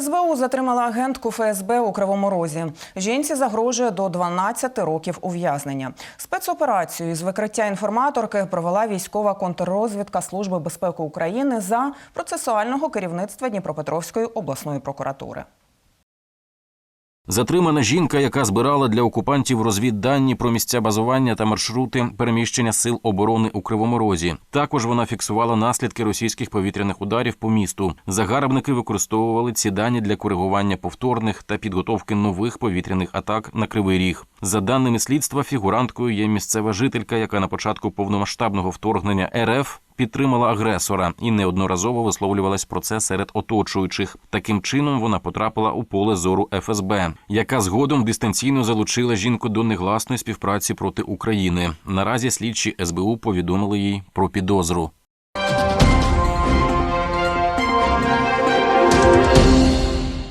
СБУ затримала агентку ФСБ у Кривому Розі. Жінці загрожує до 12 років ув'язнення. Спецоперацію з викриття інформаторки провела військова контррозвідка Служби безпеки України за процесуального керівництва Дніпропетровської обласної прокуратури. Затримана жінка, яка збирала для окупантів розвіддані про місця базування та маршрути переміщення сил оборони у Кривому Розі. Також вона фіксувала наслідки російських повітряних ударів по місту. Загарбники використовували ці дані для коригування повторних та підготовки нових повітряних атак на Кривий Ріг. За даними слідства, фігуранткою є місцева жителька, яка на початку повномасштабного вторгнення РФ підтримала агресора і неодноразово висловлювалась про це серед оточуючих. Таким чином вона потрапила у поле зору ФСБ, яка згодом дистанційно залучила жінку до негласної співпраці проти України. Наразі слідчі СБУ повідомили їй про підозру.